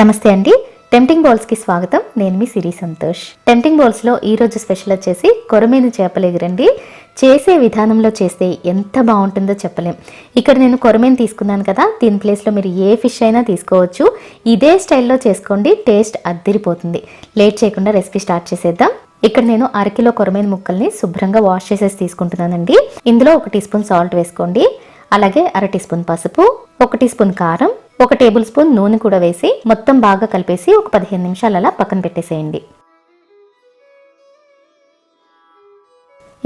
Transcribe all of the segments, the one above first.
నమస్తే అండి. టెంప్టింగ్ బౌల్స్కి స్వాగతం. నేను మీ సిరి సంతోష్. టెంప్టింగ్ బౌల్స్లో ఈరోజు ఈ రోజు స్పెషల్ వచ్చేసి కొరమీను చేపలు ఎగురండి. చేసే విధానంలో చేస్తే ఎంత బాగుంటుందో చెప్పలేం. ఇక్కడ నేను కొరమేను తీసుకున్నాను కదా దీని ప్లేస్లో మీరు ఏ ఫిష్ అయినా తీసుకోవచ్చు. ఇదే స్టైల్లో చేసుకోండి టేస్ట్ అద్దిరిపోతుంది. లేట్ చేయకుండా రెసిపీ స్టార్ట్ చేసేద్దాం. ఇక్కడ నేను అరకిలో కొరమీను ముక్కల్ని శుభ్రంగా వాష్ చేసేసి తీసుకుంటున్నానండి. ఇందులో ఒక టీ స్పూన్ సాల్ట్ వేసుకోండి. అలాగే అర టీ స్పూన్ పసుపు ఒక టీ స్పూన్ కారం ఒక టేబుల్ స్పూన్ నూనె కూడా వేసి మొత్తం బాగా కలిపేసి ఒక పదిహేను నిమిషాలు అలా పక్కన పెట్టేసేయండి.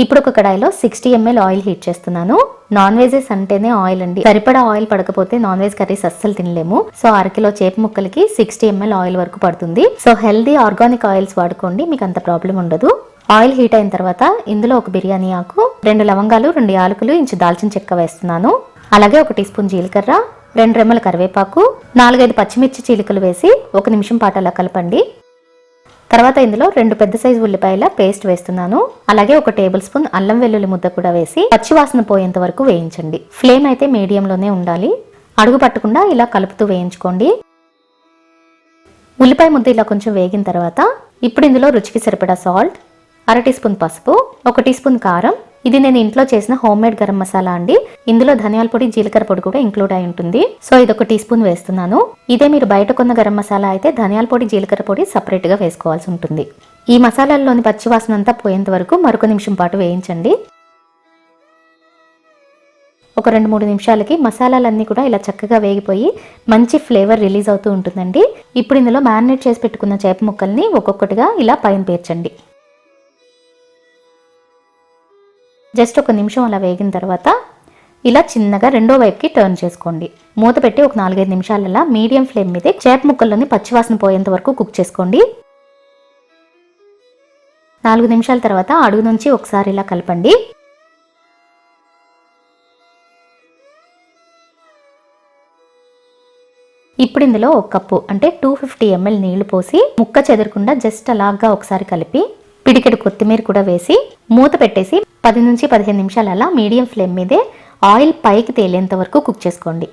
ఇప్పుడు ఒక కడాయిలో సిక్స్టీ ఎంఎల్ ఆయిల్ హీట్ చేస్తున్నాను. నాన్ వెజెస్ అంటేనే ఆయిల్ అండి. సరిపడా ఆయిల్ పడకపోతే నాన్ వెజ్ కర్రీస్ అస్సలు తినలేము. సో అరకిలో చేప ముక్కలకి సిక్స్టీ ఎంఎల్ ఆయిల్ వరకు పడుతుంది. సో హెల్దీ ఆర్గానిక్ ఆయిల్స్ వాడుకోండి మీకు అంత ప్రాబ్లం ఉండదు. ఆయిల్ హీట్ అయిన తర్వాత ఇందులో ఒక బిర్యానీ ఆకు రెండు లవంగాలు రెండు యాలకులు ఇంచు దాల్చిన చెక్క వేస్తున్నాను. అలాగే ఒక టీ స్పూన్ జీలకర్ర రెండు రెమ్మల కరివేపాకు నాలుగైదు పచ్చిమిర్చి చీలికలు వేసి ఒక నిమిషం పాటు అలా కలపండి. తర్వాత ఇందులో రెండు పెద్ద సైజు ఉల్లిపాయల పేస్ట్ వేస్తున్నాను. అలాగే ఒక టేబుల్ స్పూన్ అల్లం వెల్లుల్లి ముద్ద కూడా వేసి పచ్చివాసన పోయేంత వరకు వేయించండి. ఫ్లేమ్ అయితే మీడియంలోనే ఉండాలి. అడుగు పట్టకుండా ఇలా కలుపుతూ వేయించుకోండి. ఉల్లిపాయ ముద్ద ఇలా కొంచెం వేగిన తర్వాత ఇప్పుడు ఇందులో రుచికి సరిపడా సాల్ట్ అర టీ స్పూన్ పసుపు ఒక టీ స్పూన్ కారం ఇది నేను ఇంట్లో చేసిన హోమ్ మేడ్ గరం మసాలా అండి. ఇందులో ధనియాల పొడి జీలకర్ర పొడి కూడా ఇంక్లూడ్ అయి ఉంటుంది. సో ఇది ఒక టీ స్పూన్ వేస్తున్నాను. ఇదే మీరు బయట కొన్న గరం మసాలా అయితే ధనియాల పొడి జీలకర్ర పొడి సపరేట్గా వేసుకోవాల్సి ఉంటుంది. ఈ మసాలాల్లోని పచ్చివాసన అంతా పోయేంత వరకు మరొక నిమిషం పాటు వేయించండి. ఒక రెండు మూడు నిమిషాలకి మసాలాలన్నీ కూడా ఇలా చక్కగా వేగిపోయి మంచి ఫ్లేవర్ రిలీజ్ అవుతూ ఉంటుందండి. ఇప్పుడు ఇందులో మ్యారినేట్ చేసి పెట్టుకున్న చేప ముక్కల్ని ఒక్కొక్కటిగా ఇలా పైన పేర్చండి. జస్ట్ ఒక నిమిషం అలా వేగిన తర్వాత ఇలా చిన్నగా రెండో వైపుకి టర్న్ చేసుకోండి. మూత పెట్టి ఒక నాలుగైదు నిమిషాలలా మీడియం ఫ్లేమ్ మీద చేప ముక్కల్లోని పచ్చివాసన పోయేంత వరకు కుక్ చేసుకోండి. నాలుగు నిమిషాల తర్వాత అడుగు నుంచి ఒకసారి ఇలా కలపండి. ఇప్పుడు ఇందులో ఒక కప్పు అంటే టూ ఫిఫ్టీ ఎంఎల్ నీళ్ళు పోసి ముక్క చెదరకుండా జస్ట్ అలాగా ఒకసారి కలిపి పిడికెడు కొత్తిమీర కూడా వేసి మూత పెట్టేసి పది నుంచి పదిహేను నిమిషాలు అలా మీడియం ఫ్లేమ్ మీదే ఆయిల్ పైకి తేలేంత వరకు కుక్ చేసుకోండి.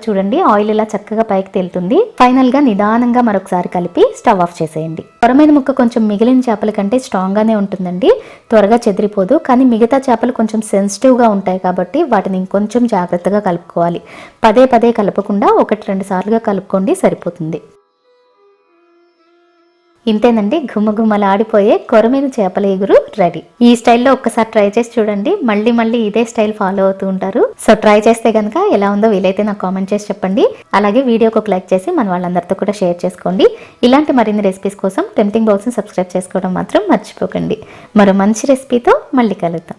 చూడండి ఆయిల్ ఇలా చక్కగా పైకి తేలుతుంది. ఫైనల్గా నిదానంగా మరొకసారి కలిపి స్టవ్ ఆఫ్ చేసేయండి. పొరమైన ముక్క కొంచెం మిగిలిన చేపల కంటే స్ట్రాంగ్ గానే ఉంటుందండి. త్వరగా చెదిరిపోదు కానీ మిగతా చేపలు కొంచెం సెన్సిటివ్గా ఉంటాయి కాబట్టి వాటిని ఇంకొంచెం జాగ్రత్తగా కలుపుకోవాలి. పదే పదే కలపకుండా ఒకటి రెండు సార్లుగా కలుపుకోండి సరిపోతుంది. ఇంతేనండి ఘుమఘుమలాడిపోయే కొరమీద చేపల ఎగురు రెడీ. ఈ స్టైల్లో ఒక్కసారి ట్రై చేసి చూడండి మళ్ళీ మళ్ళీ ఇదే స్టైల్ ఫాలో అవుతూ ఉంటారు. సో ట్రై చేస్తే కనుక ఎలా ఉందో వీలైతే నాకు కామెంట్ చేసి చెప్పండి. అలాగే వీడియోకి ఒక లైక్ చేసి మన వాళ్ళందరితో కూడా షేర్ చేసుకోండి. ఇలాంటి మరిన్ని రెసిపీస్ కోసం టెంప్టింగ్ బౌల్స్ని సబ్స్క్రైబ్ చేసుకోవడం మాత్రం మర్చిపోకండి. మరో మంచి రెసిపీతో మళ్ళీ కలుద్దాం.